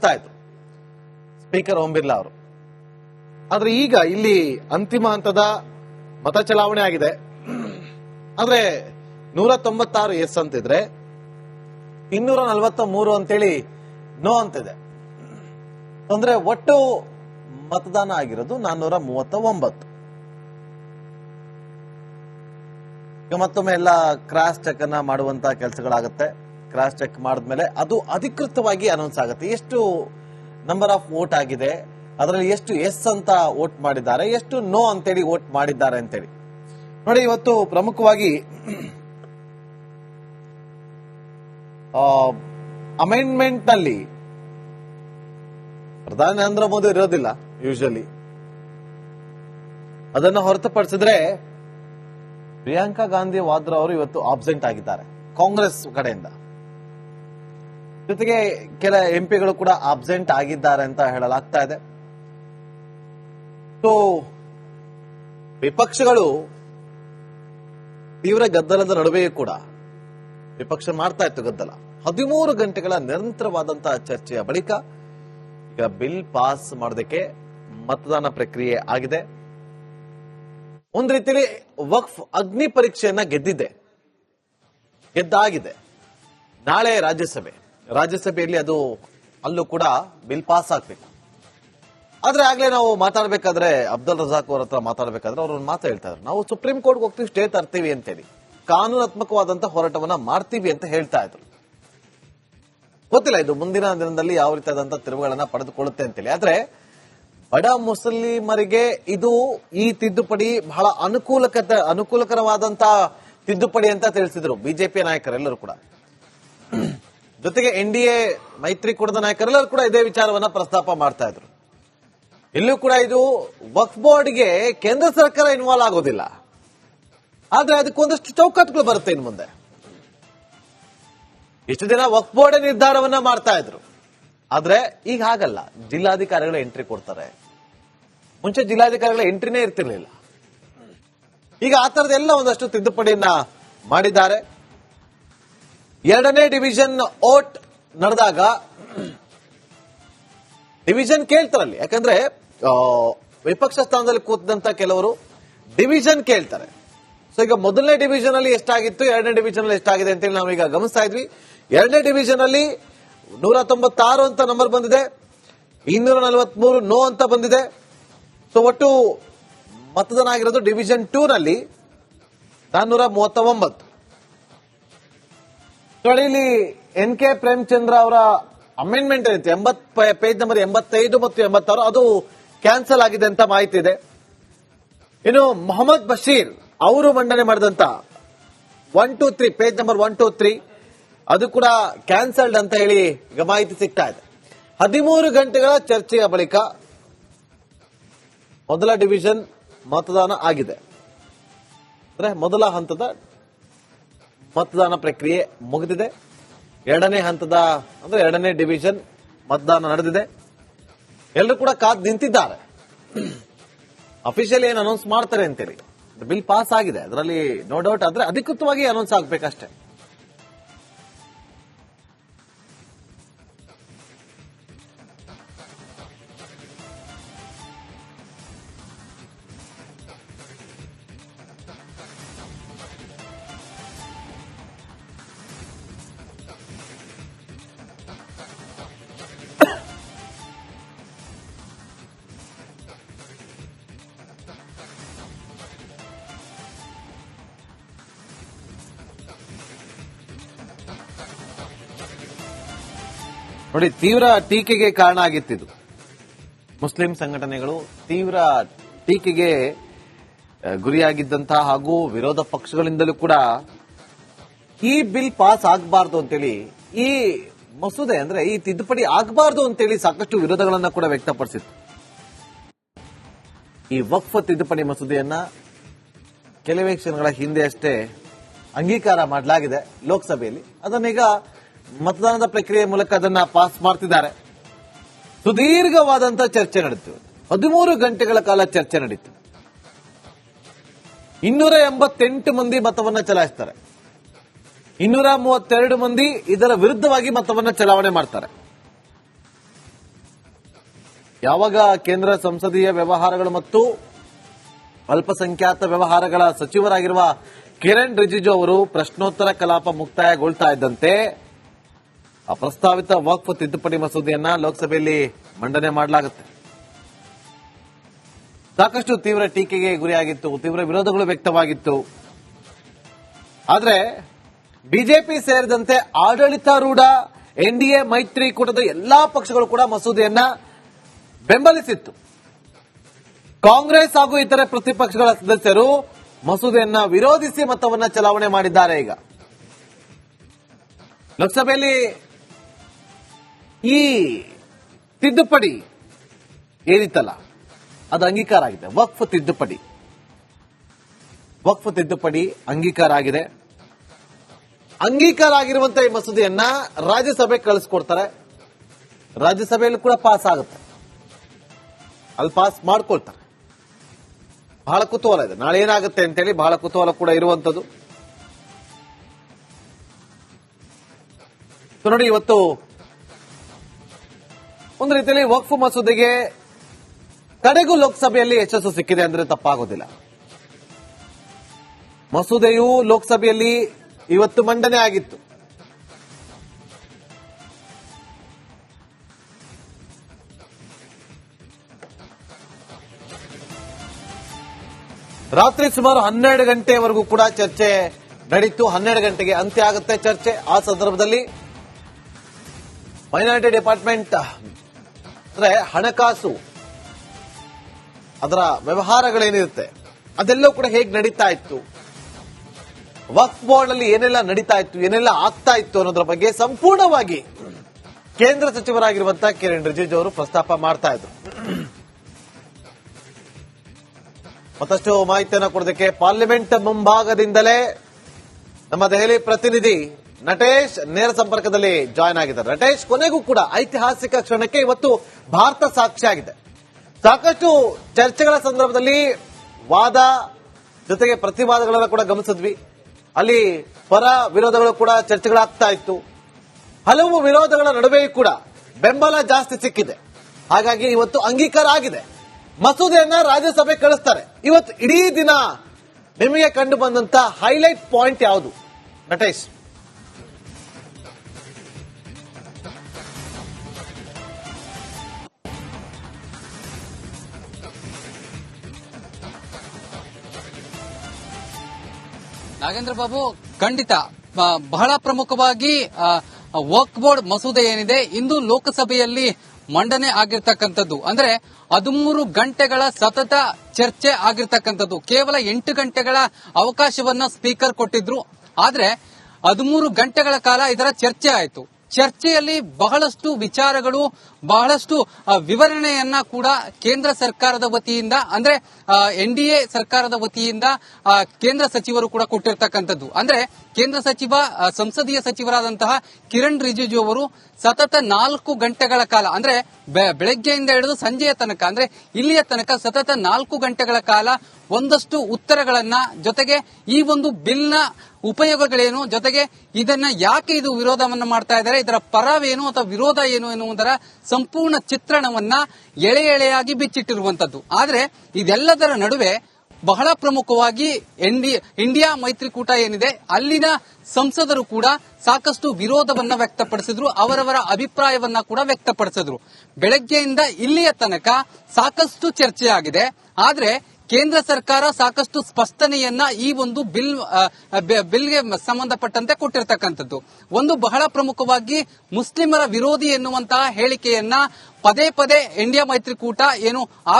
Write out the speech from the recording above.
ನಡೆಸ್ತಾ ಇದ್ರು ಸ್ಪೀಕರ್ ಓಂ ಬಿರ್ಲಾ ಅವರು. ಆದ್ರೆ ಈಗ ಇಲ್ಲಿ ಅಂತಿಮ ಹಂತದ ಮತ ಚಲಾವಣೆ ಆಗಿದೆ. ಆದ್ರೆ ನೂರ ತೊಂಬತ್ತಾರು ಎಸ್ ಅಂತಿದ್ರೆ ಇನ್ನೂರ ನಲವತ್ತ ಮೂರು ಅಂತೇಳಿ ನೋ ಅಂತಿದೆ. ಅಂದ್ರೆ ಒಟ್ಟು ಮತದಾನ ಆಗಿರೋದು ನಾನ್ನೂರ ಮೂವತ್ತ ಒಂಬತ್ತು ಮತ್ತೊಮ್ಮೆ ಎಲ್ಲ ಕ್ರಾಸ್ ಚೆಕ್ ಅನ್ನ ಮಾಡುವಂತ ಕೆಲಸಗಳಾಗುತ್ತೆ. ಕ್ರಾಸ್ ಚೆಕ್ ಮಾಡಿದ್ಮೇಲೆ ಅದು ಅಧಿಕೃತವಾಗಿ ಅನೌನ್ಸ್ ಆಗುತ್ತೆ. ಎಷ್ಟು ನಂಬರ್ ಆಫ್ ವೋಟ್ ಆಗಿದೆ, ಅದರಲ್ಲಿ ಎಷ್ಟು ಎಸ್ ಅಂತ ವೋಟ್ ಮಾಡಿದ್ದಾರೆ, ಎಷ್ಟು ನೋ ಅಂತೇಳಿ ವೋಟ್ ಮಾಡಿದ್ದಾರೆ ಅಂತೇಳಿ. ನೋಡಿ, ಇವತ್ತು ಪ್ರಮುಖವಾಗಿ ಅಮೆಂಡ್ಮೆಂಟ್ನಲ್ಲಿ ಪ್ರಧಾನಿ ನರೇಂದ್ರ ಮೋದಿ ಇರೋದಿಲ್ಲ ಯೂಶಲಿ ಅದನ್ನ ಹೊರತುಪಡಿಸಿದ್ರೆ ಪ್ರಿಯಾಂಕಾ ಗಾಂಧಿ ವಾದ್ರಾ ಅವರು ಇವತ್ತು ಆಬ್ಸೆಂಟ್ ಆಗಿದ್ದಾರೆ, ಕಾಂಗ್ರೆಸ್ ಕಡೆಯಿಂದ. ಜೊತೆಗೆ ಕೆಲ ಎಂಪಿಗಳು ಕೂಡ ಅಬ್ಸೆಂಟ್ ಆಗಿದ್ದಾರೆ ಅಂತ ಹೇಳಲಾಗ್ತಾ ಇದೆ. ಸೊ ವಿಪಕ್ಷಗಳು ತೀವ್ರ ಗದ್ದಲದ ನಡುವೆಯೂ ಕೂಡ ವಿಪಕ್ಷ ಮಾಡ್ತಾ ಇತ್ತು ಗದ್ದಲ. ಹದಿಮೂರು ಗಂಟೆಗಳ ನಿರಂತರವಾದಂತಹ ಚರ್ಚೆಯ ಬಳಿಕ ಈಗ ಬಿಲ್ ಪಾಸ್ ಮಾಡೋದಕ್ಕೆ ಮತದಾನ ಪ್ರಕ್ರಿಯೆ ಆಗಿದೆ. ಒಂದ್ ರೀತಿಯಲ್ಲಿ ವಕ್ಫ್ ಅಗ್ನಿ ಪರೀಕ್ಷೆಯನ್ನ ಗೆದ್ದಿದೆ. ಗೆದ್ದಾಗಿದೆ. ನಾಳೆ ರಾಜ್ಯಸಭೆ. ರಾಜ್ಯಸಭೆಯಲ್ಲಿ ಅದು ಅಲ್ಲೂ ಕೂಡ ಬಿಲ್ ಪಾಸ್ ಆಗ್ಬೇಕು. ಆದ್ರೆ ಆಗ್ಲೇ ನಾವು ಮಾತಾಡ್ಬೇಕಾದ್ರೆ ಅಬ್ದುಲ್ ರಜಾಕ್ ಅವ್ರ ಹತ್ರ ಮಾತಾಡ್ಬೇಕಾದ್ರೆ ಅವ್ರು ಮಾತು ಹೇಳ್ತಾ ನಾವು ಸುಪ್ರೀಂ ಕೋರ್ಟ್ಗೆ ಹೋಗ್ತೀವಿ, ಸ್ಟೇ ತರ್ತೀವಿ ಅಂತೇಳಿ. ಕಾನೂನಾತ್ಮಕವಾದಂತ ಹೋರಾಟವನ್ನ ಮಾಡ್ತೀವಿ ಅಂತ ಹೇಳ್ತಾ ಇದ್ರು. ಗೊತ್ತಿಲ್ಲ, ಇದು ಮುಂದಿನ ದಿನದಲ್ಲಿ ಯಾವ ರೀತಿಯಾದಂತಹ ತಿರುವುಗಳನ್ನ ಪಡೆದುಕೊಳ್ಳುತ್ತೆ ಅಂತೇಳಿ. ಆದ್ರೆ ಬಡ ಮುಸಲಿಮರಿಗೆ ಇದು ಈ ತಿದ್ದುಪಡಿ ಬಹಳ ಅನುಕೂಲಕ ಅನುಕೂಲಕರವಾದಂತಹ ತಿದ್ದುಪಡಿ ಅಂತ ತಿಳಿಸಿದ್ರು ಬಿಜೆಪಿ ನಾಯಕರೆಲ್ಲರೂ ಕೂಡ. ಜೊತೆಗೆ ಎನ್ ಡಿ ಎ ಮೈತ್ರಿಕೂಟದ ನಾಯಕರೆಲ್ಲರೂ ಕೂಡ ಇದೇ ವಿಚಾರವನ್ನ ಪ್ರಸ್ತಾಪ ಮಾಡ್ತಾ ಇದ್ರು. ಇಲ್ಲೂ ಕೂಡ ಇದು ವಕ್ಫ್ ಬೋರ್ಡ್ಗೆ ಕೇಂದ್ರ ಸರ್ಕಾರ ಇನ್ವಾಲ್ವ್ ಆಗೋದಿಲ್ಲ. ಆದ್ರೆ ಅದಕ್ಕೊಂದಷ್ಟು ಚೌಕಟ್ಟುಗಳು ಬರುತ್ತೆ ಇನ್ನು ಮುಂದೆ. ಇಷ್ಟು ದಿನ ವಕ್ಫ್ ಬೋರ್ಡ್ ನಿರ್ಧಾರವನ್ನ ಮಾಡ್ತಾ ಇದ್ರು. ಆದ್ರೆ ಈಗ ಹಾಗಲ್ಲ. ಜಿಲ್ಲಾಧಿಕಾರಿಗಳು ಎಂಟ್ರಿ ಕೊಡ್ತಾರೆ. ಮುಂಚೆ ಜಿಲ್ಲಾಧಿಕಾರಿಗಳ ಎಂಟ್ರಿನೇ ಇರ್ತಿರ್ಲಿಲ್ಲ. ಈಗ ಆ ತರದೆಲ್ಲ ಒಂದಷ್ಟು ತಿದ್ದುಪಡಿಯನ್ನ ಮಾಡಿದ್ದಾರೆ. ಎರಡನೇ ಡಿವಿಷನ್ ಓಟ್ ನಡೆದಾಗ ಡಿವಿಷನ್ ಕೇಳ್ತಾರಲ್ಲಿ. ಯಾಕಂದ್ರೆ ವಿಪಕ್ಷ ಸ್ಥಾನದಲ್ಲಿ ಕೂತಂತ ಕೆಲವರು ಡಿವಿಷನ್ ಕೇಳ್ತಾರೆ. ಸೊ ಈಗ ಮೊದಲನೇ ಡಿವಿಷನ್ ಅಲ್ಲಿ ಎಷ್ಟಾಗಿತ್ತು, ಎರಡನೇ ಡಿವಿಷನ್ ಅಲ್ಲಿ ಎಷ್ಟಾಗಿದೆ ಅಂತೇಳಿ ನಾವೀಗ ಗಮನಿಸ್ತಾ ಇದ್ವಿ. ಎರಡನೇ ಡಿವಿಷನ್ ಅಲ್ಲಿ ನೂರ ತೊಂಬತ್ತಾರು ಅಂತ ನಂಬರ್ ಬಂದಿದೆ. ಇನ್ನೂರ ನಲವತ್ಮೂರು ನೋ ಅಂತ ಬಂದಿದೆ. ಸೊ ಒಟ್ಟು ಮತದಾನ ಆಗಿರೋದು ಡಿವಿಷನ್ ಟೂ ನಲ್ಲಿ ನಾನ್ನೂರ ಮೂವತ್ತ ಒಂಬತ್ತು ನೋಡಿ ಎನ್ ಕೆ ಪ್ರೇಮಚಂದ್ರ ಅವರ ಅಮೆಂಡ್ಮೆಂಟ್ ಏನಿತ್ತು ಎಂಬತ್ ಪೇಜ್ ನಂಬರ್ ಎಂಬತ್ತೈದು ಮತ್ತು ಎಂಬತ್ತಾರು. ಅದು ಕ್ಯಾನ್ಸಲ್ ಆಗಿದೆ ಅಂತ ಮಾಹಿತಿ ಇದೆ. ಇನ್ನು ಮೊಹಮ್ಮದ್ ಬಶೀರ್ ಅವರು ಮಂಡನೆ ಮಾಡಿದಂತ one two three page number one two three ಅದು ಕೂಡ ಕ್ಯಾನ್ಸಲ್ಡ್ ಅಂತ ಹೇಳಿ ಈಗ ಮಾಹಿತಿ ಸಿಗ್ತಾ ಇದೆ. ಹದಿಮೂರು ಗಂಟೆಗಳ ಚರ್ಚೆಯ ಬಳಿಕ ಮೊದಲ ಡಿವಿಷನ್ ಮತದಾನ ಆಗಿದೆ. ಅಂದ್ರೆ ಮೊದಲ ಹಂತದ ಮತದಾನ ಪ್ರಕ್ರಿಯೆ ಮುಗಿದಿದೆ. ಎರಡನೇ ಹಂತದ, ಅಂದ್ರೆ ಎರಡನೇ ಡಿವಿಷನ್ ಮತದಾನ ನಡೆದಿದೆ. ಎಲ್ಲರೂ ಕೂಡ ಕಾದ್ ನಿಂತಿದ್ದಾರೆ. ಅಫಿಷಿಯಲಿ ಏನು ಅನೌನ್ಸ್ ಮಾಡ್ತಾರೆ ಅಂತೇಳಿ. ಬಿಲ್ ಪಾಸ್ ಆಗಿದೆ. ಅದರಲ್ಲಿ ನೋ ಡೌಟ್ ಆದ್ರೆ ಅಧಿಕೃತವಾಗಿ ಅನೌನ್ಸ್ ಆಗ್ಬೇಕಷ್ಟೇ. ನೋಡಿ, ತೀವ್ರ ಟೀಕೆಗೆ ಕಾರಣ ಆಗಿತ್ತಿದು. ಮುಸ್ಲಿಂ ಸಂಘಟನೆಗಳು ತೀವ್ರ ಟೀಕೆಗೆ ಗುರಿಯಾಗಿದ್ದಂತಹ ಹಾಗೂ ವಿರೋಧ ಪಕ್ಷಗಳಿಂದಲೂ ಕೂಡ ಈ ಬಿಲ್ ಪಾಸ್ ಆಗಬಾರ್ದು ಅಂತೇಳಿ, ಈ ಮಸೂದೆ ಅಂದ್ರೆ ಈ ತಿದ್ದುಪಡಿ ಆಗಬಾರ್ದು ಅಂತೇಳಿ ಸಾಕಷ್ಟು ವಿರೋಧಗಳನ್ನ ಕೂಡ ವ್ಯಕ್ತಪಡಿಸಿತ್ತು. ಈ ವಕ್ಫ್ ತಿದ್ದುಪಡಿ ಮಸೂದೆಯನ್ನ ಕೆಲವೇ ಕ್ಷಣಗಳ ಹಿಂದೆ ಅಷ್ಟೇ ಅಂಗೀಕಾರ ಮಾಡಲಾಗಿದೆ ಲೋಕಸಭೆಯಲ್ಲಿ. ಅದನ್ನೀಗ ಮತದಾನದ ಪ್ರಕ್ರಿಯೆ ಮೂಲಕ ಅದನ್ನ ಪಾಸ್ ಮಾಡ್ತಿದ್ದಾರೆ. ಸುದೀರ್ಘವಾದಂತಹ ಚರ್ಚೆ ನಡೆಯಿತು ಹದಿಮೂರು ಗಂಟೆಗಳ ಕಾಲ ಚರ್ಚೆ ನಡೀತು. ಇನ್ನೂರ ಎಂಬತ್ತೆಂಟು ಮಂದಿ ಮತವನ್ನ ಚಲಾಯಿಸ್ತಾರೆ. ಇನ್ನೂರ ಮೂವತ್ತೆರಡು ಮಂದಿ ಇದರ ವಿರುದ್ಧವಾಗಿ ಮತವನ್ನ ಚಲಾವಣೆ ಮಾಡ್ತಾರೆ. ಯಾವಾಗ ಕೇಂದ್ರ ಸಂಸದೀಯ ವ್ಯವಹಾರಗಳು ಮತ್ತು ಅಲ್ಪಸಂಖ್ಯಾತ ವ್ಯವಹಾರಗಳ ಸಚಿವರಾಗಿರುವ ಕಿರಣ್ ರಿಜಿಜು ಅವರು ಪ್ರಶ್ನೋತ್ತರ ಕಲಾಪ ಮುಕ್ತಾಯಗೊಳ್ತಾ ಇದ್ದಂತೆ ಪ್ರಸ್ತಾವಿತ ವಕ್ಫ್ ತಿದ್ದುಪಡಿ ಮಸೂದೆಯನ್ನ ಲೋಕಸಭೆಯಲ್ಲಿ ಮಂಡನೆ ಮಾಡಲಾಗುತ್ತೆ. ಸಾಕಷ್ಟು ತೀವ್ರ ಟೀಕೆಗೆ ಗುರಿಯಾಗಿತ್ತು, ತೀವ್ರ ವಿರೋಧಗಳು ವ್ಯಕ್ತವಾಗಿತ್ತು. ಆದ್ರೆ, ಬಿಜೆಪಿ ಸೇರಿದಂತೆ ಆಡಳಿತಾರೂಢ ಎನ್ಡಿಎ ಮೈತ್ರಿಕೂಟದ ಎಲ್ಲಾ ಪಕ್ಷಗಳು ಕೂಡ ಮಸೂದೆಯನ್ನ ಬೆಂಬಲಿಸಿತ್ತು. ಕಾಂಗ್ರೆಸ್ ಹಾಗೂ ಇತರೆ ಪ್ರತಿಪಕ್ಷಗಳ ಸದಸ್ಯರು ಮಸೂದೆಯನ್ನ ವಿರೋಧಿಸಿ ಮತವನ್ನ ಚಲಾವಣೆ ಮಾಡಿದ್ದಾರೆ ಈಗ. ಲೋಕಸಭೆಯಲ್ಲಿ ಈ ತಿದ್ದುಪಡಿ ಏನಿತ್ತಲ್ಲ ಅದು ಅಂಗೀಕಾರ ಆಗಿದೆ. ವಕ್ಫ್ ತಿದ್ದುಪಡಿ. ವಕ್ಫ್ ತಿದ್ದುಪಡಿ ಅಂಗೀಕಾರ ಆಗಿದೆ. ಅಂಗೀಕಾರ ಆಗಿರುವಂತಹ ಈ ಮಸೂದೆಯನ್ನ ರಾಜ್ಯಸಭೆ ಕಳಿಸ್ಕೊಡ್ತಾರೆ. ರಾಜ್ಯಸಭೆಯಲ್ಲಿ ಕೂಡ ಪಾಸ್ ಆಗುತ್ತೆ. ಅಲ್ಲಿ ಪಾಸ್ ಮಾಡ್ಕೊಳ್ತಾರೆ. ಬಹಳ ಕುತೂಹಲ ಇದೆ. ನಾಳೆ ಏನಾಗುತ್ತೆ ಅಂತೇಳಿ ಬಹಳ ಕುತೂಹಲ ಕೂಡ ಇರುವಂತದ್ದು ನೋಡಿ, ಇವತ್ತು ಒಂದು ರೀತಿಯಲ್ಲಿ ವಕ್ಫ್ ಮಸೂದೆಗೆ ಕಡೆಗೂ ಲೋಕಸಭೆಯಲ್ಲಿ ಯಶಸ್ಸು ಸಿಕ್ಕಿದೆ ಅಂದ್ರೆ ತಪ್ಪಾಗೋದಿಲ್ಲ. ಮಸೂದೆಯು ಲೋಕಸಭೆಯಲ್ಲಿ ಇವತ್ತು ಮಂಡನೆ ಆಗಿತ್ತು. ರಾತ್ರಿ ಸುಮಾರು ಹನ್ನೆರಡು ಗಂಟೆವರೆಗೂ ಕೂಡ ಚರ್ಚೆ ನಡೀತು. ಹನ್ನೆರಡು ಗಂಟೆಗೆ ಅಂತ್ಯ ಆಗುತ್ತೆ ಚರ್ಚೆ. ಆ ಸಂದರ್ಭದಲ್ಲಿ ಮೈನಾರಿಟಿ ಡಿಪಾರ್ಟ್ಮೆಂಟ್ ಅಂದ್ರೆ ಹಣಕಾಸು, ಅದರ ವ್ಯವಹಾರಗಳೇನಿರುತ್ತೆ, ಅದೆಲ್ಲವೂ ಕೂಡ ಹೇಗೆ ನಡೀತಾ ಇತ್ತು? ವಕ್ಫ್ ಬೋರ್ಡ್ ಅಲ್ಲಿ ಏನೆಲ್ಲ ನಡೀತಾ ಇತ್ತು, ಏನೆಲ್ಲ ಆಗ್ತಾ ಇತ್ತು ಅನ್ನೋದ್ರ ಬಗ್ಗೆ ಸಂಪೂರ್ಣವಾಗಿ ಕೇಂದ್ರ ಸಚಿವರಾಗಿರುವಂತಹ ಕಿರಣ್ ರಿಜಿಜು ಅವರು ಪ್ರಸ್ತಾಪ ಮಾಡ್ತಾ ಇದ್ರು. ಮತ್ತಷ್ಟು ಮಾಹಿತಿಯನ್ನು ಕೊಡೋದಕ್ಕೆ ಪಾರ್ಲಿಮೆಂಟ್ ಮುಂಭಾಗದಿಂದಲೇ ನಮ್ಮ ದೆಹಲಿ ಪ್ರತಿನಿಧಿ ನಟೇಶ್ ನೇರ ಸಂಪರ್ಕದಲ್ಲಿ ಜಾಯ್ನ್ ಆಗಿದ್ದಾರೆ. ನಟೇಶ್ ಕೊನೆಗೂ ಕೂಡ ಐತಿಹಾಸಿಕ ಕ್ಷಣಕ್ಕೆ ಇವತ್ತು ಭಾರತ ಸಾಕ್ಷಿಯಾಗಿದೆ ಸಾಕಷ್ಟು ಚರ್ಚೆಗಳ ಸಂದರ್ಭದಲ್ಲಿ ವಾದ ಜೊತೆಗೆ ಪ್ರತಿವಾದಗಳನ್ನು ಕೂಡ ಗಮನಿಸಿದ್ವಿ. ಅಲ್ಲಿ ಪರ ವಿರೋಧಗಳು ಕೂಡ ಚರ್ಚೆಗಳಾಗ್ತಾ ಇತ್ತು. ಹಲವು ವಿರೋಧಗಳ ನಡುವೆಯೂ ಕೂಡ ಬೆಂಬಲ ಜಾಸ್ತಿ ಸಿಕ್ಕಿದೆ. ಹಾಗಾಗಿ ಇವತ್ತು ಅಂಗೀಕಾರ ಆಗಿದೆ. ಮಸೂದೆಯನ್ನ ರಾಜ್ಯಸಭೆ ಕಳಿಸ್ತಾರೆ. ಇವತ್ತು ಇಡೀ ದಿನ ನಿಮಗೆ ಕಂಡು ಬಂದಂತ ಹೈಲೈಟ್ ಪಾಯಿಂಟ್ ಯಾವುದು? ನಟೇಶ್. ನಾಗೇಂದ್ರ ಬಾಬು, ಖಂಡಿತ ಬಹಳ ಪ್ರಮುಖವಾಗಿ ವರ್ಕ್ ಬೋರ್ಡ್ ಮಸೂದೆ ಏನಿದೆ, ಇಂದು ಲೋಕಸಭೆಯಲ್ಲಿ ಮಂಡನೆ ಆಗಿರ್ತಕ್ಕಂಥದ್ದು. ಅಂದ್ರೆ ಹದಿಮೂರು ಗಂಟೆಗಳ ಸತತ ಚರ್ಚೆ ಆಗಿರ್ತಕ್ಕಂಥದ್ದು. ಕೇವಲ ಎಂಟು ಗಂಟೆಗಳ ಅವಕಾಶವನ್ನ ಸ್ಪೀಕರ್ ಕೊಟ್ಟಿದ್ರು. ಆದ್ರೆ ಹದಿಮೂರು ಗಂಟೆಗಳ ಕಾಲ ಇದರ ಚರ್ಚೆ ಆಯಿತು. ಚರ್ಚೆಯಲ್ಲಿ ಬಹಳಷ್ಟು ವಿಚಾರಗಳು, ಬಹಳಷ್ಟು ವಿವರಣೆಯನ್ನ ಕೂಡ ಕೇಂದ್ರ ಸರ್ಕಾರದ ವತಿಯಿಂದ, ಅಂದ್ರೆ ಎನ್ ಡಿ ಎ ಸರ್ಕಾರದ ವತಿಯಿಂದ ಕೇಂದ್ರ ಸಚಿವರು ಕೂಡ ಕೊಟ್ಟಿರ್ತಕ್ಕಂಥದ್ದು. ಅಂದ್ರೆ, ಕೇಂದ್ರ ಸಚಿವ ಸಂಸದೀಯ ಸಚಿವರಾದಂತಹ ಕಿರಣ್ ರಿಜಿಜು ಅವರು ಸತತ ನಾಲ್ಕು ಗಂಟೆಗಳ ಕಾಲ, ಅಂದ್ರೆ ಬೆಳಗ್ಗೆಯಿಂದ ಹಿಡಿದು ಸಂಜೆಯ ತನಕ, ಅಂದ್ರೆ, ಇಲ್ಲಿಯ ತನಕ ಸತತ ನಾಲ್ಕು ಗಂಟೆಗಳ ಕಾಲ ಒಂದಷ್ಟು ಉತ್ತರಗಳನ್ನ ಜೊತೆಗೆ ಈ ಒಂದು ಬಿಲ್ನ ಉಪಯೋಗಗಳೇನು? ಜೊತೆಗೆ ಇದನ್ನ ಯಾಕೆ ಇದು ವಿರೋಧವನ್ನು ಮಾಡ್ತಾ ಇದ್ದಾರೆ? ಇದರ ಪರವೇನು ಅಥವಾ ವಿರೋಧ ಏನು ಎನ್ನುವುದರ ಸಂಪೂರ್ಣ ಚಿತ್ರಣವನ್ನ ಎಳೆ ಎಳೆಯಾಗಿ ಬಿಚ್ಚಿಟ್ಟಿರುವಂತದ್ದು. ಆದ್ರೆ ಇದೆಲ್ಲದರ ನಡುವೆ ಬಹಳ ಪ್ರಮುಖವಾಗಿ ಇಂಡಿಯಾ ಮೈತ್ರಿಕೂಟ ಏನಿದೆ, ಅಲ್ಲಿನ ಸಂಸದರು ಕೂಡ ಸಾಕಷ್ಟು ವಿರೋಧವನ್ನ ವ್ಯಕ್ತಪಡಿಸಿದ್ರು, ಅವರವರ ಅಭಿಪ್ರಾಯವನ್ನ ಕೂಡ ವ್ಯಕ್ತಪಡಿಸಿದ್ರು. ಬೆಳಗ್ಗೆಯಿಂದ ಇಲ್ಲಿಯ ತನಕ ಸಾಕಷ್ಟು ಚರ್ಚೆಯಾಗಿದೆ. ಆದ್ರೆ ಕೇಂದ್ರ ಸರ್ಕಾರ ಸಾಕಷ್ಟು ಸ್ಪಷ್ಟನೆಯನ್ನ ಈ ಒಂದು ಬಿಲ್ ಬಿಲ್ಗೆ ಸಂಬಂಧಪಟ್ಟಂತೆ ಕೊಟ್ಟಿರ್ತಕ್ಕಂಥದ್ದು. ಒಂದು ಬಹಳ ಪ್ರಮುಖವಾಗಿ ಮುಸ್ಲಿಮರ ವಿರೋಧಿ ಎನ್ನುವಂತಹ ಹೇಳಿಕೆಯನ್ನ ಪದೇ ಪದೇ ಇಂಡಿಯಾ ಮೈತ್ರಿಕೂಟ ಏನು ಆರೋಪ